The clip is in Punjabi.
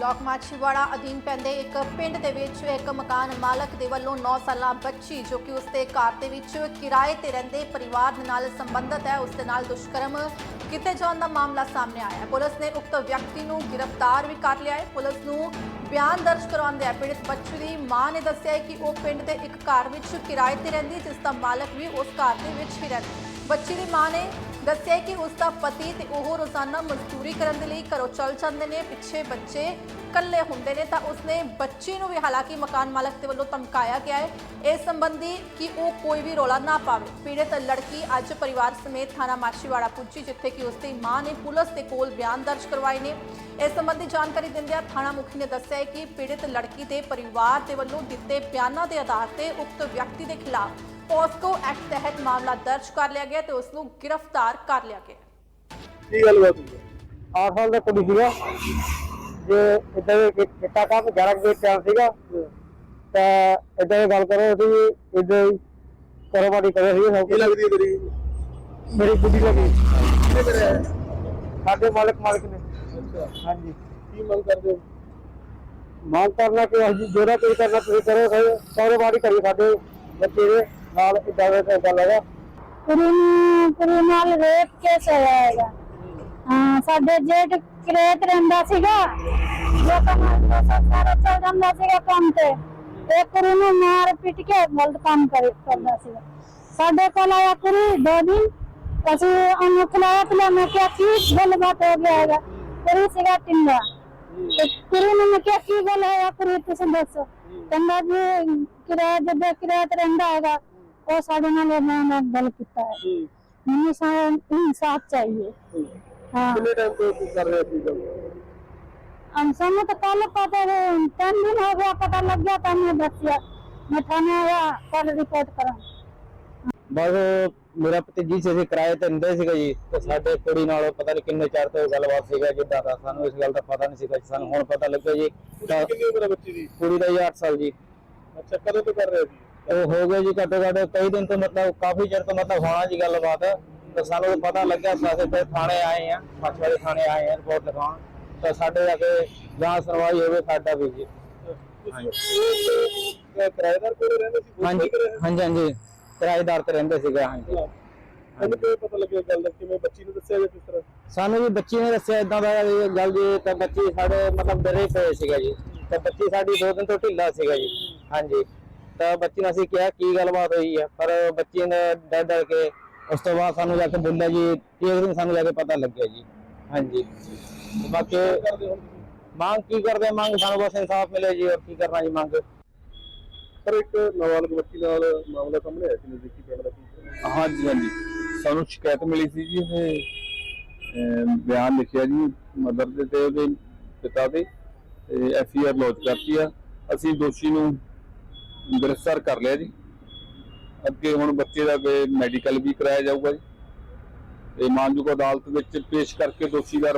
ਬਲਾਕ ਮਾਛੀਵਾੜਾ ਅਧੀਨ ਪੈਂਦੇ ਇੱਕ ਪਿੰਡ ਦੇ ਵਿੱਚ ਇੱਕ ਮਕਾਨ ਮਾਲਕ ਦੇ ਵੱਲੋਂ 9 ਸਾਲਾਂ ਬੱਚੀ, ਜੋ ਕਿ ਉਸਦੇ ਘਰ ਦੇ ਵਿੱਚ ਕਿਰਾਏ ਤੇ ਰਹਿੰਦੇ ਪਰਿਵਾਰ ਦੇ ਨਾਲ ਸੰਬੰਧਤ ਹੈ, ਉਸ ਦੇ ਨਾਲ ਦੁਸ਼ਕਰਮ ਕੀਤੇ ਜਾਣ ਦਾ ਮਾਮਲਾ ਸਾਹਮਣੇ ਆਇਆ ਹੈ। ਪੁਲਿਸ ਨੇ ਉਕਤ ਵਿਅਕਤੀ ਨੂੰ ਗ੍ਰਿਫਤਾਰ ਵੀ ਕਰ ਲਿਆ ਹੈ। ਪੁਲਿਸ ਨੂੰ ਬਿਆਨ ਦਰਜ ਕਰਵਾਉਂਦੇ ਪੀੜਤ ਬੱਚੀ ਦੀ ਮਾਂ ਨੇ ਦੱਸਿਆ ਹੈ ਕਿ ਉਹ ਪਿੰਡ ਦੇ ਇੱਕ ਘਰ ਵਿੱਚ ਕਿਰਾਏ ਤੇ ਰਹਿੰਦੀ ਹੈ ਜਿਸ ਦਾ ਮਾਲਕ ਵੀ ਉਸ ਘਰ ਦੇ ਵਿੱਚ ਹੀ ਰਹਿੰਦਾ ਬੱਚੀ ਦੀ ਮਾਂ ਨੇ ਦੱਸਿਆ ਕਿ ਉਸ ਦਾ ਪਤੀ ਤੇ ਉਹ ਰੋਜ਼ਾਨਾ ਮਜ਼ਦੂਰੀ ਕਰਨ ਦੇ ਲਈ ਘਰੋਂ ਚਲ ਜਾਂਦੇ ਨੇ, ਪਿੱਛੇ ਬੱਚੇ ਇਕੱਲੇ ਹੁੰਦੇ ਨੇ ਤਾਂ ਉਸਨੇ ਬੱਚੇ ਨੂੰ ਵੀ ਹਾਲਾਂਕਿ ਮਕਾਨ ਮਾਲਕ ਦੇ ਵੱਲੋਂ ਧਮਕਾਇਆ ਗਿਆ ਹੈ। ਇਸ ਸੰਬੰਧੀ ਕਿ ਉਹ ਕੋਈ ਵੀ ਰੋਲਾ ਨਾ ਪਾਵੇ। ਪੀੜਤ ਲੜਕੀ ਅੱਜ ਪਰਿਵਾਰ ਸਮੇਤ ਥਾਣਾ ਮਾਛੀਵਾੜਾ ਪੁੱਜੀ, ਜਿੱਥੇ ਕਿ ਉਸਦੀ ਮਾਂ ਨੇ ਪੁਲਿਸ ਦੇ ਕੋਲ ਬਿਆਨ ਦਰਜ ਕਰਵਾਏ ਨੇ। ਇਸ ਸੰਬੰਧੀ ਜਾਣਕਾਰੀ ਦਿੰਦਿਆਂ ਥਾਣਾ ਮੁਖੀ ਨੇ ਦੱਸਿਆ ਹੈ ਕਿ ਪੀੜਤ ਲੜਕੀ ਦੇ ਪਰਿਵਾਰ ਦੇ ਵੱਲੋਂ ਦਿੱਤੇ ਬਿਆਨਾਂ ਦੇ ਆਧਾਰ ਤੇ ਉਕਤ ਵਿਅਕਤੀ ਦੇ ਖਿਲਾਫ ਪੋਸਕੋ ਐਕਟ ਤਹਿਤ ਮਾਮਲਾ ਦਰਜ ਕਰ ਲਿਆ ਗਿਆ ਤੇ ਉਸ ਨੂੰ ਗ੍ਰਿਫਤਾਰ ਕਰ ਲਿਆ ਗਿਆ ਕੀ ਗੱਲਬਾਤ ਹੋਈ ਹੈ? 8 ਸਾਲ ਦਾ ਕੁੜੀ ਸੀਗਾ ਜੇ ਇਦਾਂ ਦੇ ਕਿੱਤਾ ਕੰਮ 11 ਦੇ ਟਾਈਮ ਸੀਗਾ ਤਾਂ ਇਦਾਂ ਦੀ ਗੱਲ ਕਰੋ ਅਸੀਂ ਇਦਾਂ ਹੀ ਕਾਰੋਬਾਰੀ ਕਰੇ ਸੀ ਸਭ ਕੀ ਲੱਗਦੀ ਹੈ ਤੇਰੀ ਕੁਛ। ਮੇਰੀ ਕੁੜੀ ਲੱਗੀ ਕਿਹਨੇ ਕਰਿਆ ਸਾਡੇ ਮਾਲਕ ਮਾਲਕ ਨੇ ਅੱਛਾ ਹਾਂਜੀ ਕੀ ਮੰਗ ਕਰਦੇ ਹੋ ਮੰਗ ਕਰਨਾ ਕਿ ਅਸੀਂ ਜਿਹੜਾ ਕੋਈ ਕਰਨਾ ਤੁਸੀਂ ਕਰੋ ਸਹੀ ਕਾਰੋਬਾਰੀ ਕਰੀ ਸਾਡੇ ਬੱਚੇ ਦੇ ਨਾਲ ਇਦਾਂ ਦਾ ਗੱਲ ਹੈਗਾ? ਕੁੜੀ ਕੁੜੀ ਨਾਲ ਰੇਪ ਕੇਸ ਹੋਇਆ ਹਾਂ, ਸਾਡੇ ਜੇਠ ਕਰੇਤ ਰਹਿੰਦਾ ਸੀਗਾ। ਲੋਕਾਂ ਨਾਲ ਤਾਂ ਸਾਰਾ ਚੱਲ ਜਾਂਦਾ ਸੀਗਾ ਕੰਮ ਤੇ। ਇਹ ਕੁੜੀ ਨੂੰ ਮਾਰ ਪਿੱਟ ਕੇ ਗਲਤ ਕੰਮ ਕਰ, ਕਰਦਾ ਸੀਗਾ। ਸਾਡੇ ਕੋਲ ਆਇਆ ਕੁੜੀ ਦੋ ਦਿਨ। ਅਸੀਂ ਉਹਨੂੰ ਖਿਲਾਇਆ ਪਿਲਾ ਮੈਂ ਕਿਹਾ, ਕੀ ਗੱਲਬਾਤ ਹੋ ਗਿਆ ਹੈਗਾ? ਕੁੜੀ ਸੀਗਾ ਟਿੰਗਾ ਤੇ ਕੁੜੀ ਨੂੰ ਮੈਂ ਕਿਹਾ, ਕੀ ਗੱਲ ਹੋਇਆ ਕੁੜੀ, ਤੁਸੀਂ ਦੱਸੋ। ਕਹਿੰਦਾ ਜੀ ਕਿਰਾਇਆ ਜਦੋਂ ਕਿਰਾਇਆ ਤੇ ਰਹਿੰਦਾ ਹੈਗਾ। ਉਹ ਸਾਡੇ ਨਾਲ ਇਹਨਾਂ ਨੇ ਗੱਲ ਕੀਤਾ ਹੈ ਹੂੰ ਮੈਨੂੰ ਸਾਰਾ ਇਨਸਾਫ चाहिए ਹੂੰ। हाँ ਕਿੰਨੇ ਟਾਈਮ ਤੋਂ ਕੀ ਕਰ ਰਹੇ ਸੀ ਗੱਲ हम सामने तो कल पता है तीन दिन हो गया पता लग गया था मैं बच गया मैं थाने आया कल रिपोर्ट करा ਬਸ ਮੇਰਾ ਭਤੀਜੀ ਸੀ ਅਸੀਂ ਕਿਰਾਏ ਤੇ ਰਹਿੰਦੇ ਸੀਗਾ ਜੀ ਤੇ ਸਾਡੇ ਕੁੜੀ ਨਾਲ ਪਤਾ ਨਹੀਂ ਕਿੰਨੇ ਚਿਰ ਤੋਂ ਗੱਲਬਾਤ ਸੀਗਾ ਜਿੱਦਾਂ ਦਾ ਸਾਨੂੰ ਇਸ ਗੱਲ ਦਾ ਪਤਾ ਨਹੀਂ ਸੀਗਾ ਸਾਨੂੰ ਹੁਣ ਪਤਾ ਲੱਗਿਆ ਜੀ ਤਾਂ ਕਿੰਨੀ ਉਮਰ ਹੈ ਬੱਚੀ ਦੀ ਕੁੜੀ ਦਾ ਜੀ 8 ਸਾਲ ਜੀ ਅੱਛਾ ਕਦੋਂ ਤੋਂ ਕਰ ਰਹੇ ਸੀ ਉਹ ਹੋ ਗਏ ਜੀ ਘੱਟੋ ਘੱਟ ਕਈ ਦਿਨ ਤੋਂ ਮਤਲਬ ਕਾਫੀ ਚਿਰ ਤੋਂ ਮਤਲਬ ਹੋਣਾ ਜੀ ਗੱਲਬਾਤ। ਤਾਂ ਸਾਨੂੰ ਪਤਾ ਲੱਗਿਆ ਤਾਂ ਅਸੀਂ ਫਿਰ ਥਾਣੇ ਆਏ ਆ ਮਛਵਾੜੇ ਥਾਣੇ ਆਏ ਆ ਰਿਪੋਰਟ ਲਿਖਾਉਣ। ਤਾਂ ਸਾਡੇ ਜਾ ਕੇ ਜਾਂ ਸੁਣਵਾਈ ਹੋਵੇ ਸਾਡਾ ਵੀ ਜੀ। ਕਿਰਾਏਦਾਰ ਕੋਲ ਰਹਿੰਦੇ ਸੀ ਹਾਂਜੀ ਹਾਂਜੀ ਹਾਂਜੀ। ਕਿਰਾਏਦਾਰ ਤੇ ਰਹਿੰਦੇ ਸੀਗੇ ਹਾਂਜੀ। ਤੁਹਾਨੂੰ ਕਿਵੇਂ ਪਤਾ ਲੱਗਿਆ ਗੱਲ ਦਾ ਕਿਵੇਂ ਬੱਚੀ ਨੂੰ ਦੱਸਿਆ ਜਾਂ ਕਿਸ ਤਰ੍ਹਾਂ? ਸਾਨੂੰ ਵੀ ਬੱਚੀ ਨੇ ਦੱਸਿਆ ਇਦਾਂ ਦਾ ਗੱਲ ਜੀ ਤਾਂ ਬੱਚੀ ਸਾਡੇ ਮਤਲਬ ਡਰੇ ਪਏ ਸੀਗਾ ਜੀ। ਤਾਂ ਬੱਚੀ ਸਾਡੀ ਦੋ ਦਿਨ ਤੋਂ ਢਿੱਲਾ ਸੀਗਾ ਜੀ। ਹਾਂਜੀ। ਤਾਂ ਬੱਚੀ ਨੂੰ ਅਸੀਂ ਕਿਹਾ ਕੀ ਗੱਲਬਾਤ ਹੋਈ ਹੈ ਪਰ ਬੱਚੀ ਨੇ ਡਰ ਡਰ ਕੇ ਉਸ ਤੋਂ ਬਾਅਦ ਸਾਨੂੰ ਜਾ ਕੇ ਬੋਲਿਆ ਜੀ ਇੱਕ ਦਿਨ ਸਾਨੂੰ ਜਾ ਕੇ ਪਤਾ ਲੱਗਿਆ ਜੀ। ਹਾਂਜੀ। ਤੇ ਬਾਕੀ ਕਰਦੇ ਹੁਣ ਮੰਗ ਕੀ ਕਰਦੇ ਆ? ਮੰਗ ਸਾਨੂੰ ਬਸ ਇਨਸਾਫ ਮਿਲੇ ਜੀ ਹੋਰ ਕੀ ਕਰਨਾ ਜੀ ਮੰਗ। ਪਰ ਇੱਕ ਨਾਬਾਲਗ ਬੱਚੀ ਨਾਲ ਮਾਮਲਾ ਸਾਹਮਣੇ ਆਇਆ ਸੀ ਨਜ਼ਦੀਕੀ ਪਿੰਡ ਦਾ ਕੀ ਹਾਂਜੀ ਹਾਂਜੀ। ਸਾਨੂੰ ਸ਼ਿਕਾਇਤ ਮਿਲੀ ਸੀ ਜੀ ਇਹ ਅਮ, ਬਿਆਨ ਲਿਖਿਆ ਜੀ ਮਦਰ ਦੇ ਤੇ ਉਹਦੇ ਪਿਤਾ ਦੇ ਤੇ ਐਫ ਆਰ ਲੌਂਚ ਕਰਤੀ ਆ। ਅਸੀਂ ਦੋਸ਼ੀ ਨੂੰ ਗ੍ਰਿਫਤਾਰ ਕਰ ਲਿਆ ਜੀ। ਅੱਗੇ ਹੁਣ ਬੱਚੇ ਦਾ ਮੈਡੀਕਲ ਵੀ ਕਰਾਇਆ ਜਾਊਗਾ ਜੀ। ਤੇ ਮਾਨਯੋਗ ਅਦਾਲਤ ਵਿੱਚ ਪੇਸ਼ ਕਰਕੇ ਦੋਸ਼ੀ ਦਾ